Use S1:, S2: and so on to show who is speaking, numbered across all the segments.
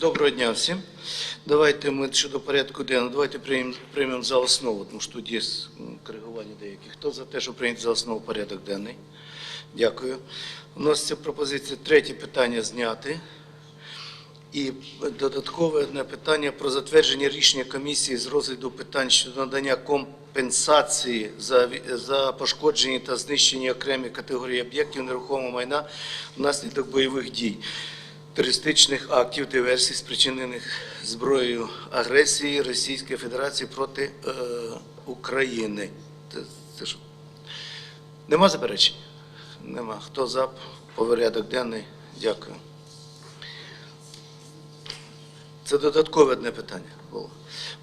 S1: Доброго дня всім. Давайте ми щодо порядку денного, давайте приймемо, приймемо за основу, тому що тут є коригування деяких. Хто за те, щоб прийняти за основу порядок денний? Дякую. Вноситься пропозиція третє питання зняти. І додаткове одне питання про затвердження рішення комісії з розгляду питань щодо надання компенсації за, за пошкоджені та знищені окремі категорії об'єктів нерухомого майна внаслідок бойових дій, терористичних актів диверсій, спричинених зброєю агресії Російської Федерації проти е, України. Це, це ж... Нема заперечень? Нема. Хто за порядок денний? Дякую. Це додаткове одне питання було.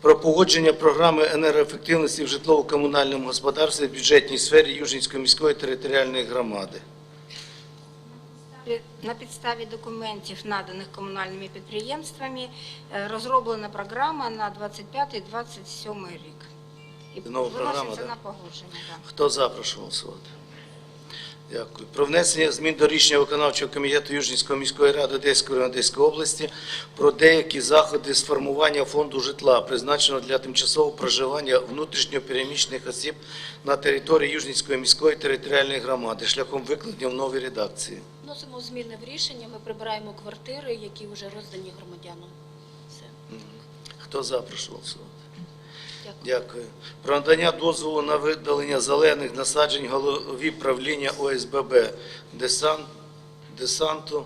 S1: Про погодження програми енергоефективності в житлово-комунальному господарстві в бюджетній сфері Южнівської міської територіальної громади.
S2: На підставі документів, наданих комунальними підприємствами, е, розроблена програма на 25-27 рік. І
S1: Нова програма,
S2: виноситься
S1: да?
S2: на погодження. Да.
S1: Хто за, прошу голосувати. Дякую. Про внесення змін до рішення виконавчого комітету Южнівської міської ради Одеської Одеської області про деякі заходи з формування фонду житла, призначеного для тимчасового проживання внутрішньо переміщених осіб на території Южнівської міської територіальної громади шляхом викладення в новій редакції.
S3: Вносимо зміни в рішення, ми прибираємо квартири, які вже роздані громадянам. Все.
S1: Хто за, прошу голосувати.
S3: Дякую.
S1: Дякую. Про надання дозволу на видалення зелених насаджень голові правління ОСББ Десан, десанту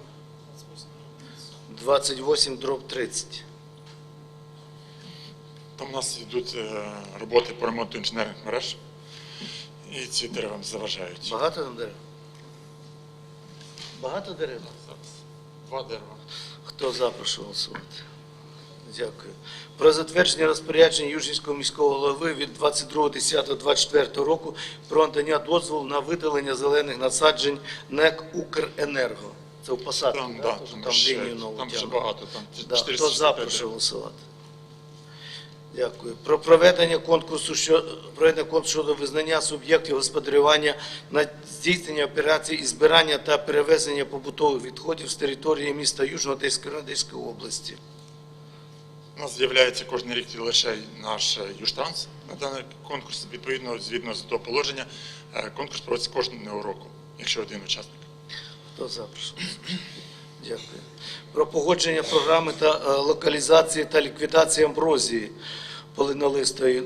S1: 28 дроб 30.
S4: Там у нас йдуть е, роботи по ремонту інженерних мереж, і ці дерева заважають.
S1: Багато там дерев? Багато дерев?
S4: Два дерева.
S1: Хто за, прошу голосувати. Дякую. Про затвердження розпорядження Южнівського міського голови від 22.10.24 року про надання дозволу на видалення зелених насаджень НЕК «Укренерго». Це в посадці,
S4: Там,
S1: да?
S4: да, там,
S1: там
S4: ще,
S1: лінію нову
S4: там ще багато, там
S1: Да, Хто
S4: 465
S1: за, прошу голосувати. Дякую. Про проведення конкурсу що проведення конкурсу щодо визнання суб'єктів господарювання на здійснення операцій із збирання та перевезення побутових відходів з території міста Южно-Одеської Одеської області.
S4: У нас з'являється кожен рік лише наш е, Южтранс на даний конкурс. Відповідно, згідно з того положення, е, конкурс проводиться кожного року, якщо один учасник.
S1: Хто за. Дякую. Про погодження програми та е, локалізації та ліквідації амброзії полинолистої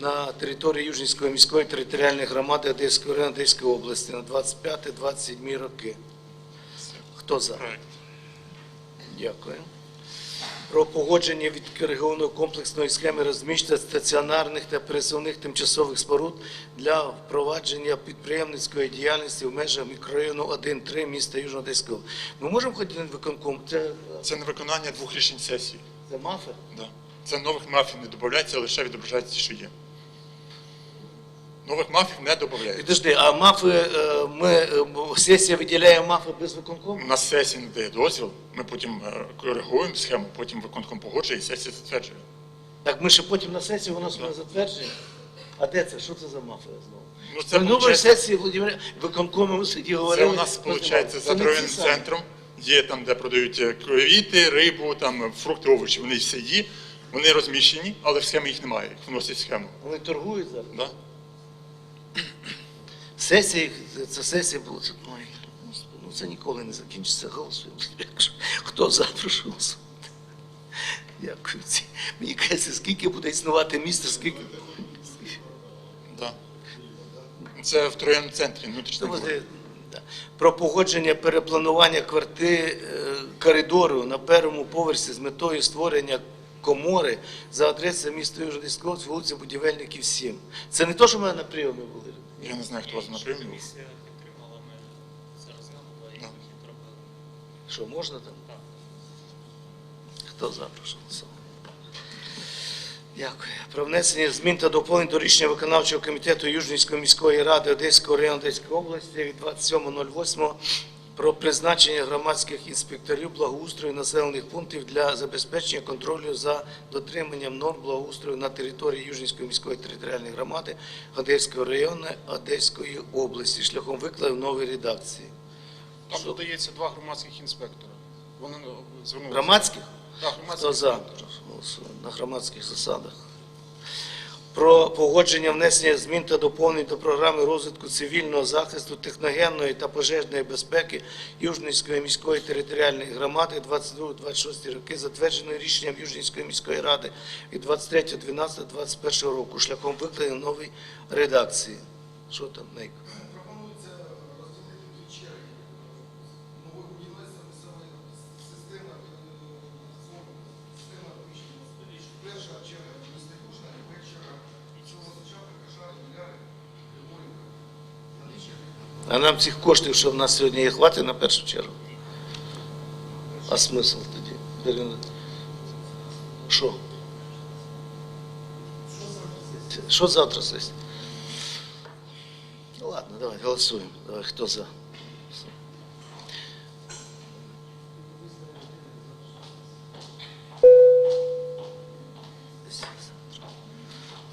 S1: на території Южнівської міської територіальної громади Одеської району Одеської області на 25-27 роки. Хто за? Дякую. Про погодження відкоригованої комплексної схеми розміщення стаціонарних та пересувних тимчасових споруд для впровадження підприємницької діяльності в межах мікрорайону 1-3 міста Южно-Одеського. Ми можемо ходити на виконком? Це,
S4: Це не виконання двох рішень сесії.
S1: це мафи?
S4: Да. Це нових мафів не додається, лише відображається що є. Нових мафів не додається.
S1: Підожди, а мафи, е, ми, е, сесія виділяє мафи без виконкому?
S4: У нас сесія не дає дозвіл, ми потім е, коригуємо схему, потім виконком погоджує і сесія затверджує.
S1: Так ми ще потім на сесію виносимо на затвердження? А де це? Що це за мафи знову?
S4: Ну, це,
S1: При новій сесії Володимир виконкому сиді
S4: це у нас
S1: ну,
S4: виходить за торговим центром. Є там, де продають квіти, рибу, там фрукти, овочі. Вони всі є, вони розміщені, але в схемі їх немає. Їх вносять в схему.
S1: Вони торгують зараз.
S4: Да?
S1: Сесії, це сесія була. Це, ой, ну це ніколи не закінчиться. Голосуємо. Якщо- Хто за, прошу голосувати. Дякую. Мені кажеться, скільки буде існувати місто, скільки.
S4: Да. Це в торговому центрі
S1: да. Про погодження перепланування квартири е, коридору на першому поверсі з метою створення комори за адресою міста Южно-Одеської області, вулиця Будівельників 7. Це не то, що ми на прийомі були.
S4: Я не знаю, хто вас на прийомі був.
S5: Комісія підтримала, ми це розглянули і
S4: Да.
S5: вихід робили.
S1: Що, можна там?
S5: Так.
S1: Хто за, прошу голосувати. Дякую. Про внесення змін та доповнень до рішення виконавчого комітету Южнівської міської ради Одеського району Одеської області від 27.08 про призначення громадських інспекторів благоустрою населених пунктів для забезпечення контролю за дотриманням норм благоустрою на території Южнівської міської територіальної громади Одеського району Одеської області шляхом викладу в новій редакції.
S6: Там додається два громадських інспектора.
S4: Вони ну, звернулися.
S1: Громадських?
S4: Так, громадських.
S1: Хто за? На громадських засадах. Про погодження внесення змін та доповнень до програми розвитку цивільного захисту, техногенної та пожежної безпеки Южненської міської територіальної громади 22-26 роки, затвердженої рішенням Южненської міської ради від 23.12.21 року шляхом викладення нової редакції. Що там, Нейко? А нам цих коштів, що в нас сьогодні є, хватить на першу чергу? А смисл тоді? Що? Що завтра сесть? Ну, Ладно, давай голосуємо. Давай, хто за?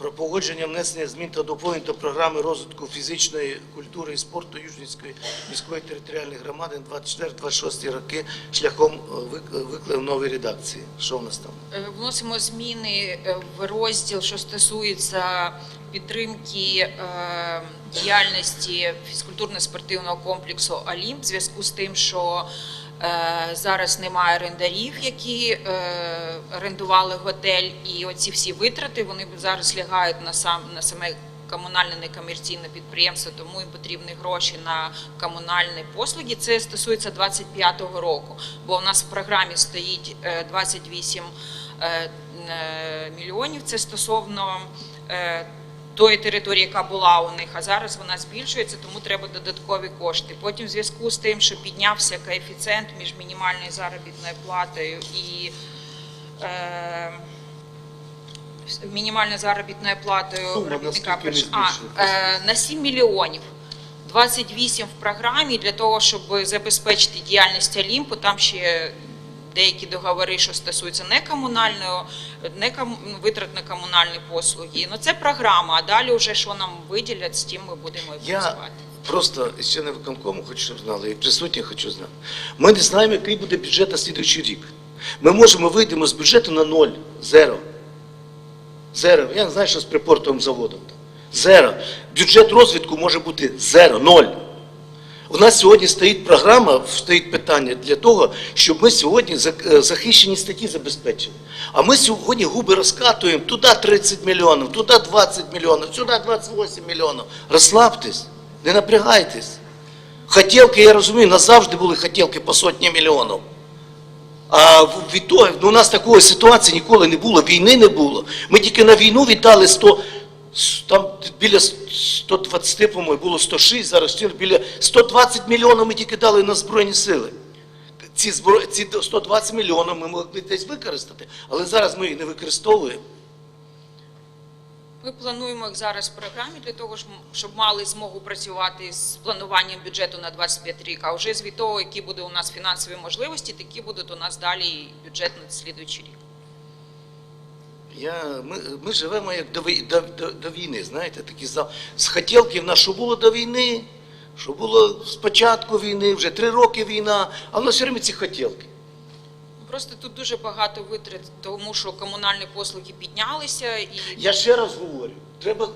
S1: Про погодження внесення змін та доповнень до програми розвитку фізичної культури і спорту Южнівської міської територіальної громади на 24-26 роки шляхом е, вик- нової редакції. Що в нас там?
S7: Е, Вносимо зміни е, в розділ, що стосується підтримки е, діяльності фізкультурно-спортивного комплексу Олімп в зв'язку з тим, що е, зараз немає орендарів, які е, орендували готель, і оці всі витрати вони зараз лягають на сам на саме комунальне некомерційне підприємство, тому їм потрібні гроші на комунальні послуги. Це стосується 25-го року, бо у нас в програмі стоїть е, 28 е, е, мільйонів. Це стосовно е, тої території, яка була у них, а зараз вона збільшується, тому треба додаткові кошти. Потім, в зв'язку з тим, що піднявся коефіцієнт між мінімальною заробітною платою і е, мінімальною заробітною платою
S1: Сума
S7: робітника а, е, на 7 мільйонів. 28 в програмі для того, щоб забезпечити діяльність Олімпу. Там ще деякі договори, що стосуються не комунальної, не ком- витрат на комунальні послуги. Ну це програма. А далі вже що нам виділять, з тим ми будемо і
S1: Я
S7: працювати.
S1: просто ще не виконкому хочу, щоб знали, і присутні хочу знати. Ми не знаємо, який буде бюджет на слідуючий рік. Ми можемо вийдемо з бюджету на ноль, зеро. Зеро. Я не знаю, що з припортовим заводом. Зеро. Бюджет розвитку може бути зеро, ноль. У нас сьогодні стоїть програма, стоїть питання для того, щоб ми сьогодні е, захищені статті забезпечили. А ми сьогодні губи розкатуємо туди 30 мільйонів, туди 20 мільйонів, сюди 28 мільйонів. Розслабтесь, не напрягайтесь. Хотілки, я розумію, назавжди були хотілки по сотні мільйонів. А в- від того, ну, у нас такої ситуації ніколи не було, війни не було. Ми тільки на війну віддали 100, с- там біля 120, по-моєму, було 106, зараз біля 120 мільйонів ми тільки дали на Збройні сили. Ці, збро... ці 120 мільйонів ми могли десь використати, але зараз ми їх не використовуємо.
S7: Ми плануємо їх зараз в програмі для того, щоб- мали змогу працювати з плануванням бюджету на 25 рік. А вже від того, які буде у нас фінансові можливості, такі будуть у нас далі бюджет на слідуючий рік.
S1: Я, ми, ми живемо як до, до, до, до війни, знаєте, такі з хотілки в нас, що було до війни, що було з початку війни, вже три роки війна, а в нас все время ці хотілки.
S7: Просто тут дуже багато витрат, тому що комунальні послуги піднялися і
S1: Я ще раз говорю, треба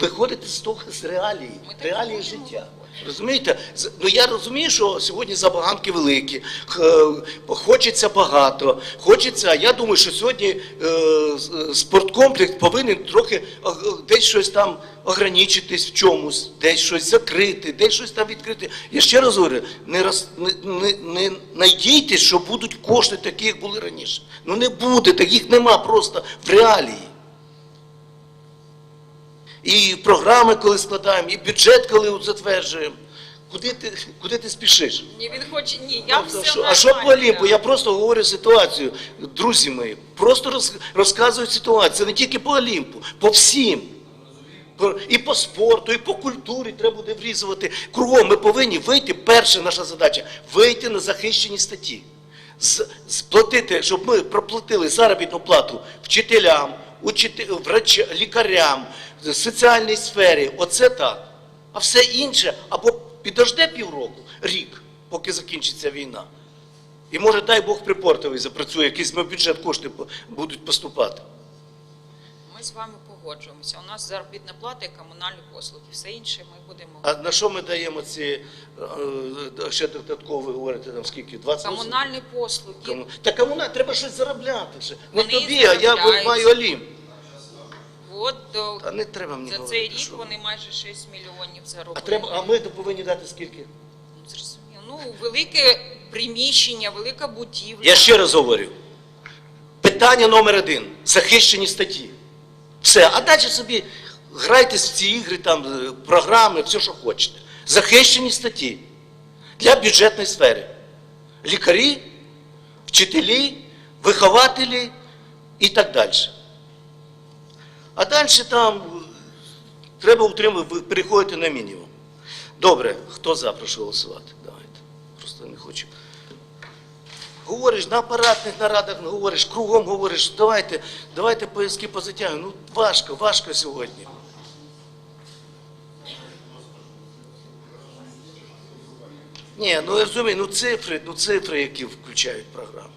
S1: виходити з того з реалії,
S7: Ми
S1: реалії життя. Розумієте? Ну я розумію, що сьогодні забаганки великі, хочеться багато, хочеться. Я думаю, що сьогодні е, спорткомплекс повинен трохи е, е, десь щось там ограничитись в чомусь, десь щось закрити, десь щось там відкрити. Я ще раз говорю, не роз не, не надійтесь, що будуть кошти такі, як були раніше. Ну не буде, таких нема просто в реалії. І програми, коли складаємо, і бюджет, коли затверджуємо. Куди ти, куди ти спішиш?
S7: ні, він хоче ні, я
S1: Ну,
S7: все
S1: що- а що по
S7: нормально.
S1: Олімпу? Я просто говорю ситуацію, друзі мої. Просто роз, розказую ситуацію. Це не тільки по Олімпу, по всім. І по спорту, і по культурі треба буде врізувати. Кругом ми повинні вийти. Перша наша задача вийти на захищені статті. З, сплатити, щоб ми проплатили заробітну плату вчителям, учити, врач, лікарям, соціальній сфері. Оце так. А все інше або підожде півроку, рік, поки закінчиться війна. І може, дай Бог, припортовий запрацює, ми в бюджет кошти будуть поступати.
S7: Ми з вами погоджуємося. У нас заробітна плата і комунальні послуги. Все інше ми будемо.
S1: А на що ми даємо ці е, е, ще додатково, ви говорите, там скільки? 20
S7: Комунальні послуги.
S1: Кому... Та комуна, треба щось заробляти. Ще. Не тобі, а я маю Олім.
S7: От до
S1: Та не треба мені
S7: за
S1: говорити,
S7: цей рік
S1: що.
S7: вони майже 6 мільйонів
S1: А, треба, а ми повинні дати скільки?
S7: Ну, зрозуміло. Ну, велике приміщення, велика будівля.
S1: Я ще раз говорю. Питання номер один захищені статті. Все, а далі собі грайтесь в ці ігри, там, е, програми, все, що хочете. Захищені статті для бюджетної сфери. Лікарі, вчителі, вихователі і так далі. А далі там треба утримувати, переходити на мінімум. Добре, хто за, прошу голосувати? Давайте. Просто не хочу. Говориш на апаратних нарадах, говориш, кругом говориш, давайте, давайте пояски позатягуємо. Ну, важко, важко сьогодні. Ні, ну я розумію, ну цифри, ну цифри, які включають програму.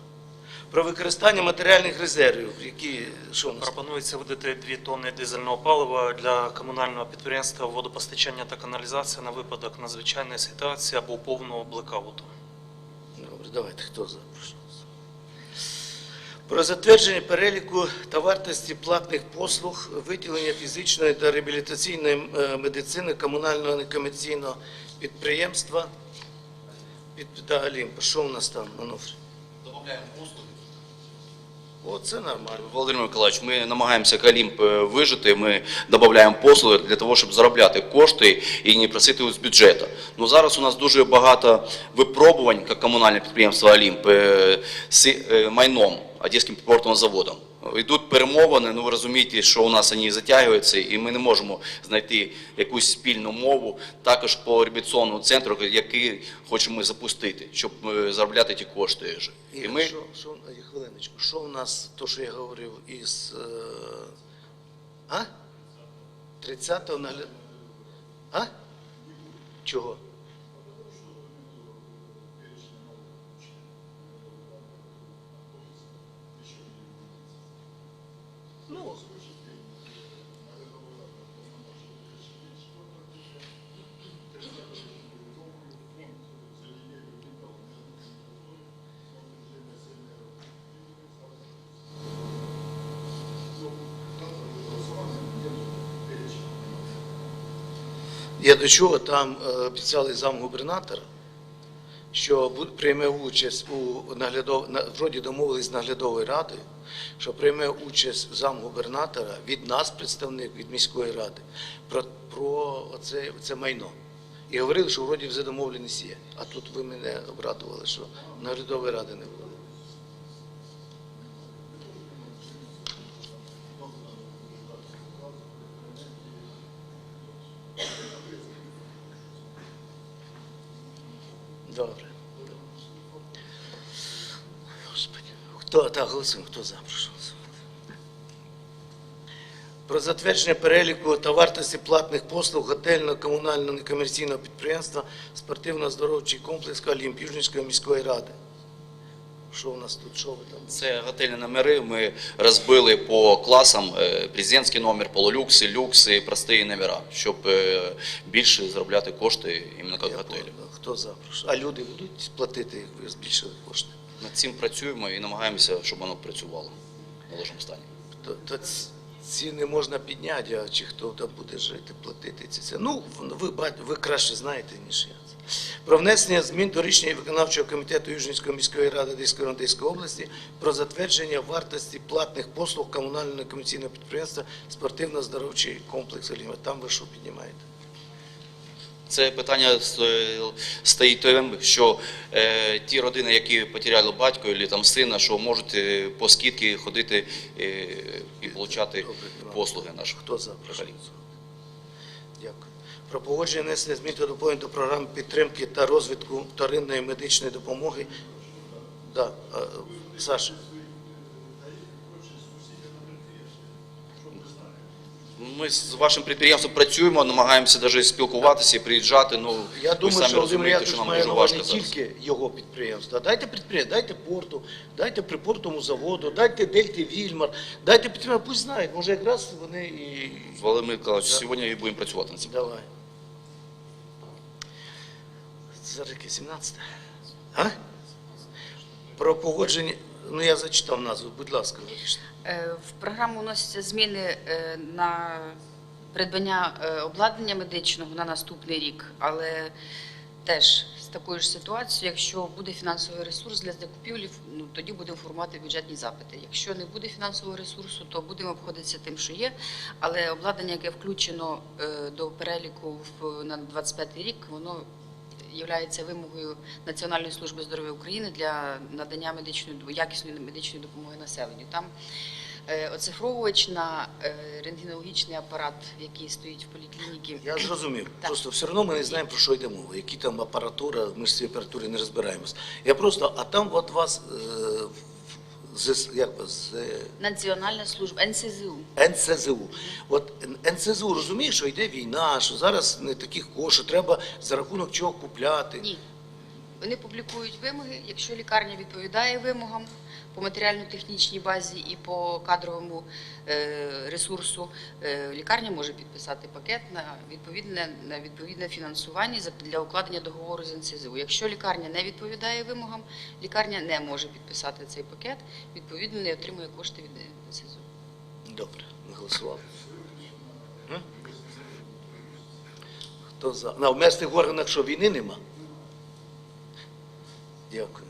S1: Про використання матеріальних резервів, які, що у нас?
S5: Пропонується видати 2 тонни дизельного палива для комунального підприємства водопостачання та каналізації на випадок надзвичайної ситуації або повного блекауту.
S1: Добре, давайте, хто за? Про затвердження переліку та вартості платних послуг, виділення фізичної та реабілітаційної е, медицини комунального некомерційного підприємства. Під, да, Олімпа, що у нас там, Ануфрій?
S8: Добавляємо послуги.
S1: О, це нормально.
S8: Володимир Миколаївич, ми намагаємося Калімп е, вижити, ми додаємо послуги для того, щоб заробляти кошти і не просити з бюджету. Ну зараз у нас дуже багато випробувань, як комунальне підприємство Олімп, е, з е, майном, Одеським портовим заводом. Йдуть перемовини, ну ви розумієте, що у нас вони затягуються, і ми не можемо знайти якусь спільну мову також по реабілітаційному центру, який хочемо запустити, щоб е, заробляти ті кошти. І
S1: Ігор,
S8: ми
S1: що, що, хвилиночку, що у нас, то, що я говорив із... Е, а? 30-го нагляд... А? Чого? Ну, Я до чого там е, обіцяли замгубернатора, що прийме участь у наглядов... на- вроді домовились з наглядовою радою, що прийме участь замгубернатора від нас, представник від міської ради, про, про оце, це майно. І говорили, що вроді вже домовленість є. А тут ви мене обрадували, що наглядової ради не було. Добре. Господи. Хто, так, голосуємо, хто за, прошу голосувати. Про затвердження переліку та вартості платних послуг готельного комунального некомерційного підприємства спортивно-здоровчий комплекс Олімп Южницької міської ради. Що у нас тут? Що ви там?
S8: Це готельні номери. Ми розбили по класам е, президентський номер, полулюкси, люкси, прості номера, щоб е, більше заробляти кошти іменно як готелі.
S1: Хто за, прошу. А люди будуть платити, як ви збільшили кошти?
S8: Над цим працюємо і намагаємося, щоб воно працювало в належному стані.
S1: то, то ціни можна підняти, а чи хто там буде жити, платити ці ціни. Ну, ви, ви краще знаєте, ніж я. Про внесення змін до рішення виконавчого комітету Южницької міської ради Одеської області про затвердження вартості платних послуг комунального комерційного підприємства спортивно-здоровчий комплекс Оліва. Там ви що піднімаєте?
S8: Це питання е, стоїть тим, що е, ті родини, які потеряли батька або там сина, що можуть е, по скидці ходити е, і отримати послуги наші.
S1: Хто за? Дякую. Про погодження внесення змін та доповнень до програми підтримки та розвитку вторинної медичної допомоги. Да, е, Саша.
S8: Ми з вашим підприємством працюємо, намагаємося навіть спілкуватися і приїжджати. Ну,
S1: Я
S8: ви
S1: думаю,
S8: самі
S1: що
S8: розумієте, що нам
S1: має
S8: дуже важко
S1: не
S8: зараз.
S1: тільки його підприємство. Дайте підприємство, дайте порту, дайте припортовому заводу, дайте Дельті Вільмар, дайте підтримку, пусть знають, може якраз вони і
S8: Володимир Миколаївич, сьогодні і будемо працювати над цим.
S1: Давай. Зараз яке 17? А? Про погодження. Ну я зачитав назву, будь ласка, вибачте.
S9: Е, В програму вносяться зміни е, на придбання е, обладнання медичного на наступний рік, але теж з такою ж ситуацією, якщо буде фінансовий ресурс для закупівлі, ну тоді будемо формувати бюджетні запити. Якщо не буде фінансового ресурсу, то будемо обходитися тим, що є. Але обладнання, яке включено до переліку на 25 рік, воно є вимогою Національної служби здоров'я України для надання медичної якісної медичної допомоги населенню. Там е, оцифровувач на е, рентгенологічний апарат, який стоїть в поліклініці.
S1: Я зрозумів.
S9: Так.
S1: Просто все одно ми не знаємо, про що йде мова, які там апаратура, ми ж з цією апаратурою не розбираємось. Я просто, а там от вас, е, з, як з,
S9: Національна служба НСЗУ.
S1: НСЗУ. От НСЗУ розуміє, що йде війна, що зараз не таких коштів, треба за рахунок чого купляти.
S9: Ні. Вони публікують вимоги. Якщо лікарня відповідає вимогам по матеріально-технічній базі і по кадровому е, ресурсу, е, лікарня може підписати пакет на відповідне, на відповідне фінансування для укладення договору з НСЗУ. Якщо лікарня не відповідає вимогам, лікарня не може підписати цей пакет, відповідно не отримує кошти від НСЗУ.
S1: Добре, ми голосували. Хто за? На місцевих органах що, війни нема? Дякую.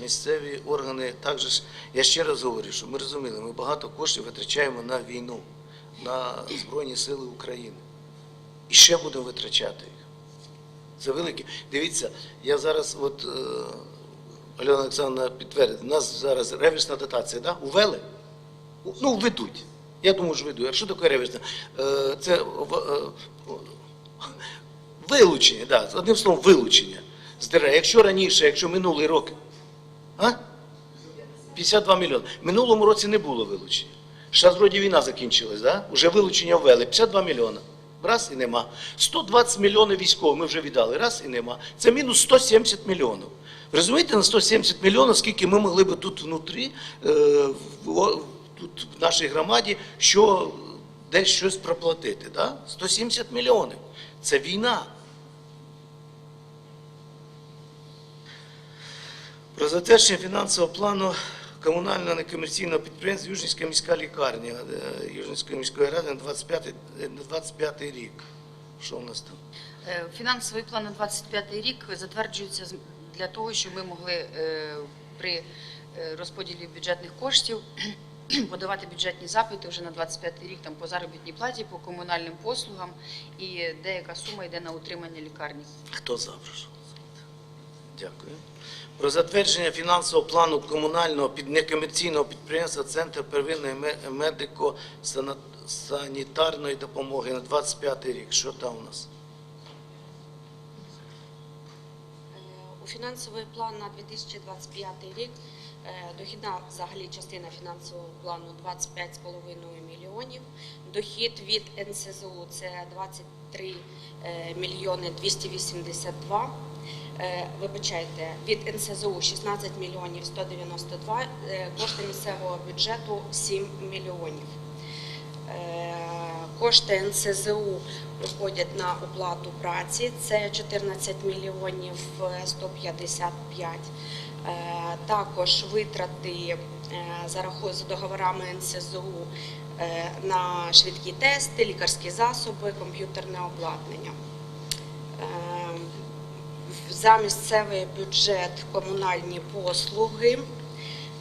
S1: Місцеві органи також, я ще раз говорю, що ми розуміли, ми багато коштів витрачаємо на війну, на Збройні Сили України. І ще будемо витрачати їх. Це велике. Дивіться, я зараз, от е, Альона Олександровна підтвердить, у нас зараз реверсна дотація, да? Увели? Ну, ведуть. Я думаю, що ведуть. А що таке реверсна? Е, Це е, вилучення, да, одним словом, вилучення з дерев. Якщо раніше, якщо минулий рок, а? 52 мільйони. Минулому році не було вилучення. Зараз вроді війна закінчилась, да? Уже вилучення ввели. 52 мільйони. Раз і нема. 120 мільйонів військових ми вже віддали. Раз і нема. Це мінус 170 мільйонів. Розумієте, на 170 мільйонів, скільки ми могли би тут внутрі, е, тут в нашій громаді, що десь щось проплатити. Да? 170 мільйонів. Це війна. Про фінансового плану комунального некомерційного підприємства Южнівська міська лікарня е, Южнівської міської ради на 25, 25 рік. Що у нас там?
S9: Е, Фінансовий план на 25 рік затверджується для того, щоб ми могли е, при е, розподілі бюджетних коштів подавати бюджетні запити вже на 25 рік там по заробітній платі, по комунальним послугам і деяка сума йде на утримання лікарні.
S1: Хто за, прошу? Дякую. Про затвердження фінансового плану комунального некомерційного підприємства Центр первинної медико-санітарної допомоги на 25 рік. Що там у нас?
S10: У фінансовий план на 2025 рік е, дохідна взагалі частина фінансового плану 25,5 мільйонів. Дохід від НСЗУ це 23 е, мільйони 282. Е, Вибачайте, від НСЗУ 16 мільйонів 192, е, кошти місцевого бюджету 7 мільйонів. Е, Кошти НСЗУ виходять на оплату праці. Це 14 мільйонів е, 155. Е, Також витрати е, за договорами НСЗУ е, на швидкі тести, лікарські засоби, комп'ютерне обладнання. За місцевий бюджет комунальні послуги.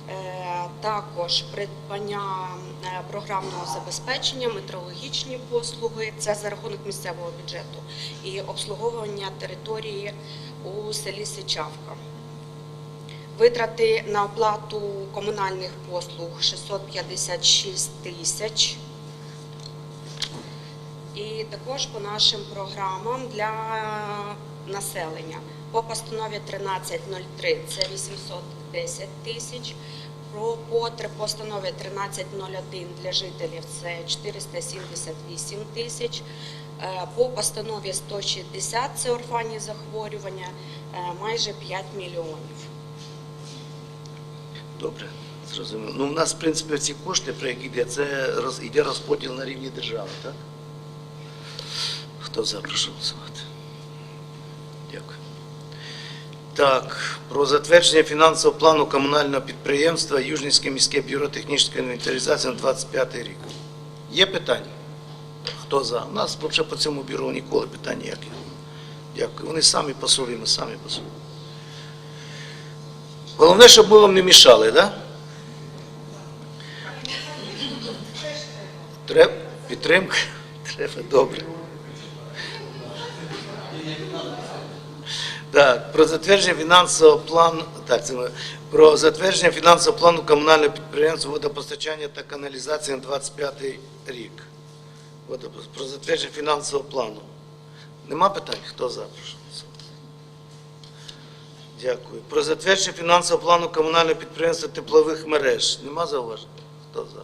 S10: Е, Також придбання е, програмного забезпечення, метрологічні послуги це за рахунок місцевого бюджету і обслуговування території у селі Сичавка. Витрати на оплату комунальних послуг 656 тисяч. І також по нашим програмам для населення. По постанові 1303 це 810 тисяч, по постанові 1301 для жителів це 478 тисяч. Е, По постанові 160 це орфанні захворювання, е, майже 5 мільйонів.
S1: Добре, зрозуміло. Ну, у нас, в принципі, ці кошти, про які йде, це йде розподіл на рівні держави, так? Хто за, прошу. Дякую. Так, про затвердження фінансового плану комунального підприємства Южницьке міське бюро технічної інвентаризації на 25 рік. Є питання? Хто за? У нас взагалі по цьому бюро ніколи питань ніяких. Дякую. Вони самі по собі, ми самі по собі. Головне, щоб ми вам не мішали, так? Треба підтримка? Треба, добре. Так, про затвердження фінансового плану, так, це ми, про затвердження фінансового плану комунального підприємства водопостачання та каналізації на 25 рік. Про затвердження фінансового плану. Нема питань? Хто за? Дякую. Про затвердження фінансового плану комунального підприємства теплових мереж. Нема зауважень? Хто за?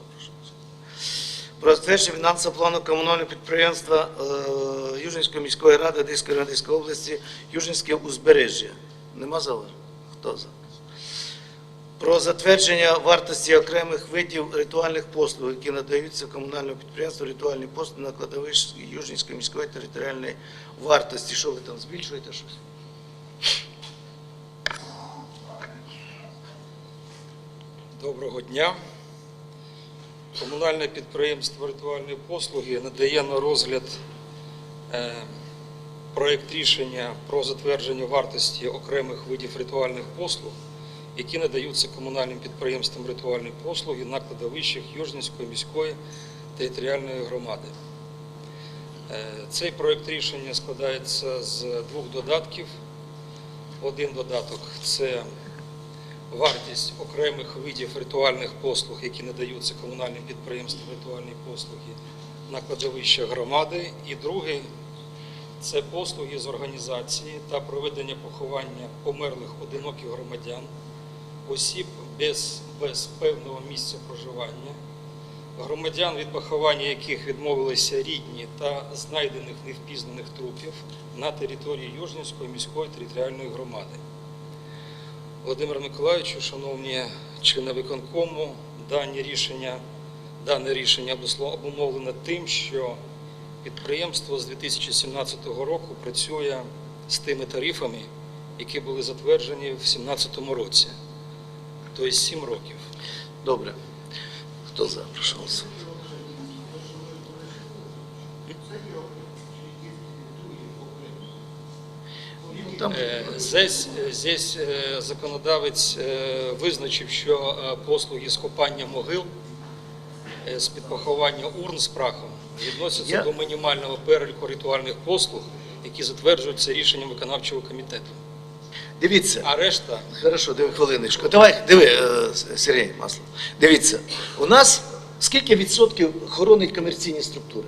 S1: Про затвердження фінансового плану комунального підприємства е, Южницької міської ради Одеської Одеської області Южницьке узбережжя. Нема зауважень? Хто за? Про затвердження вартості окремих видів ритуальних послуг, які надаються комунальному підприємству ритуальні послуги на кладовищі Южницької міської територіальної вартості. Що ви там збільшуєте щось?
S11: Доброго дня. Комунальне підприємство ритуальні послуги надає на розгляд е, проект рішення про затвердження вартості окремих видів ритуальних послуг, які надаються комунальним підприємствам ритуальні послуги на кладовищах Южнівської міської територіальної громади. Е, Цей проект рішення складається з двох додатків. Один додаток це вартість окремих видів ритуальних послуг, які надаються комунальним підприємствам ритуальні послуги на кладовищах громади. І другий це послуги з організації та проведення поховання померлих одиноких громадян, осіб без, без певного місця проживання, громадян, від поховання яких відмовилися рідні та знайдених невпізнаних трупів на території Южнівської міської територіальної громади. Володимир Миколаївичу, шановні члени виконкому, дані рішення, дане рішення обумовлено тим, що підприємство з 2017 року працює з тими тарифами, які були затверджені в 2017 році, тобто 7 років.
S1: Добре. Хто за? Прошу голосувати. Ну, Там
S11: Е, Здесь, здесь е, законодавець е, визначив, що послуги з копання могил, з підпоховання урн з прахом відносяться
S1: Я-
S11: до мінімального переліку ритуальних послуг, які затверджуються рішенням виконавчого комітету.
S1: Дивіться.
S11: А решта
S1: Хорошо, диви хвилиночку. Давай, диви, Сергій Маслов. Дивіться, у нас скільки відсотків хоронить комерційні структури?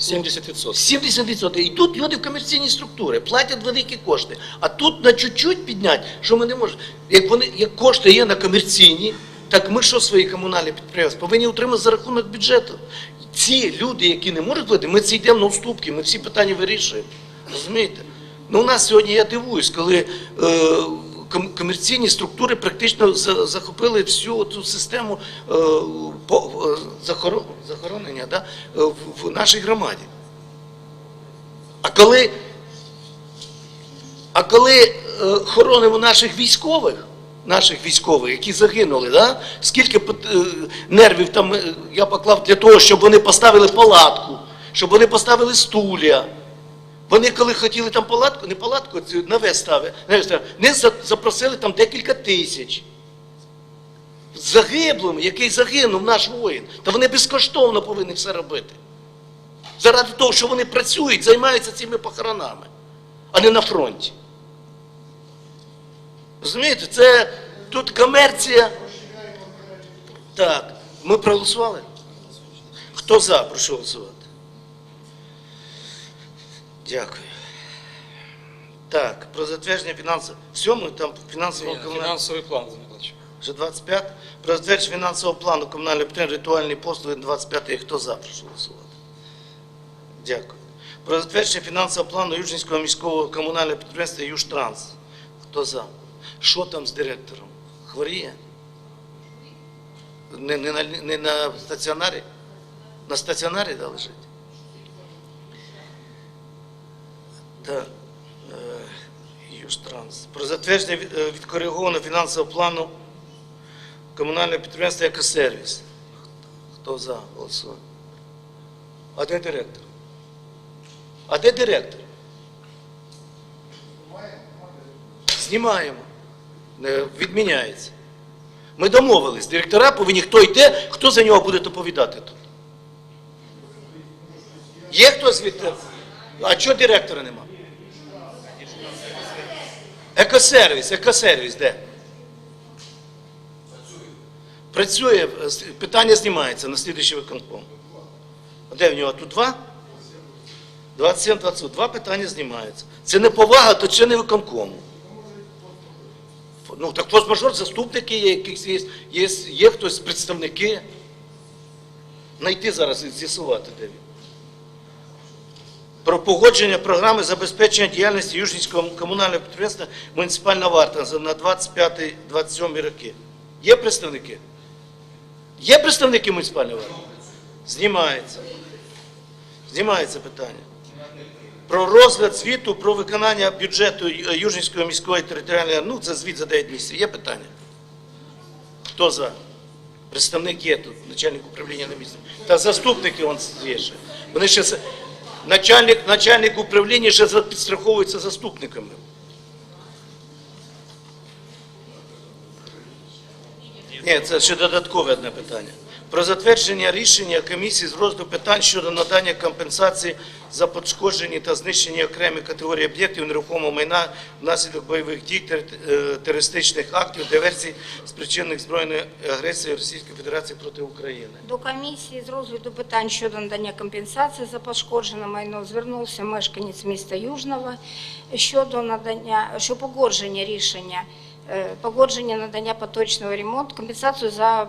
S11: 70%.
S1: 70%. І тут люди в комерційні структури платять великі кошти. А тут на чуть-чуть підняти, що ми не можемо. Як вони, як кошти є на комерційні, так ми що свої комунальні підприємства повинні утримати за рахунок бюджету. Ці люди, які не можуть платити, ми це йдемо на уступки, ми всі питання вирішуємо. Розумієте? Ну, у нас сьогодні я дивуюсь, коли е, комерційні структури практично захопили всю цю систему е, е, захоро- захоронення е, в, нашій громаді. А коли, а хоронимо наших військових, наших військових, які загинули, да, скільки нервів там я поклав для того, щоб вони поставили палатку, щоб вони поставили стуля. Вони коли хотіли там палатку, не палатку, цю навес ставили, не запросили там декілька тисяч. Загиблим, який загинув наш воїн, та вони безкоштовно повинні все робити. Заради того, що вони працюють, займаються цими похоронами, а не на фронті. Розумієте, це тут комерція. Так, ми проголосували? Хто за? Прошу голосувати. Дякую. Так, про затвердження фінансового. Всьому там фінансового комунального.
S11: фінансовий план, Володимир
S1: Вже 25. Про затвердження фінансового плану комунального підтримки ритуальні послуги 25. Хто за? Прошу голосувати. Дякую. Про затвердження фінансового плану Южненського міського комунального підприємства «Южтранс». Хто за? Що там з директором? Хворіє? Не, не, на, не на стаціонарі? На стаціонарі да, лежить? Так. Е, Про затвердження е, відкоригованого фінансового плану комунального підприємства «Екосервіс». Хто за? Голосує. А де директор? А де директор? Знімаємо. Відміняється. Ми домовились. Директора повинні хто йде, хто за нього буде доповідати тут. Є хтось від... А чого директора нема? Екосервіс, екосервіс, де? Працює, з- питання знімається на слідуючий виконком. А де в нього тут два? 27, 20, два питання знімаються. Це не повага, то це не виконкому. Ну, так форс-мажор, заступники є, якісь є, є, є хтось, представники. Найти зараз і з'ясувати, де він. Про погодження програми забезпечення діяльності Южнівського комунального підприємства «Муніципальна варта» на 25-27 роки. Є представники? Є представники муніципальної варти? Знімається. Знімається питання. Про розгляд звіту про виконання бюджету Ю- Южнівської міської територіальної, ну це звіт за 9 місяців. Є питання? Хто за? Представник є тут, начальник управління на місці. Та заступники он є ще. Вони ще начальник, начальник управління ще підстраховується заступниками. Ні, це ще додаткове одне питання. Про затвердження рішення комісії з розгляду питань щодо надання компенсації за пошкоджені та знищені окремі категорії об'єктів нерухомого майна внаслідок бойових дій, е, терористичних актів, диверсій, спричинених збройною агресією Російської Федерації проти України.
S2: До комісії з розгляду питань щодо надання компенсації за пошкоджене майно звернувся мешканець міста Южного щодо надання, що погодження рішення, погодження надання поточного ремонту, компенсацію за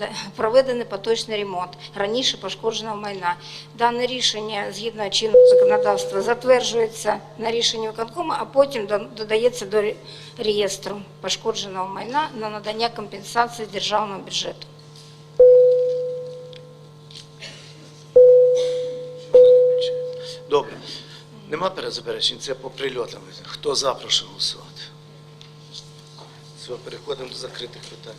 S2: е, проведений поточний ремонт раніше пошкодженого майна. Дане рішення згідно чинного законодавства затверджується на рішенні виконкому, а потім додається до реєстру пошкодженого майна на надання компенсації з державного бюджету.
S1: Добре. Нема перезаперечень, це по прильотам. Хто за, прошу голосувати. Все, переходимо до закритих питань.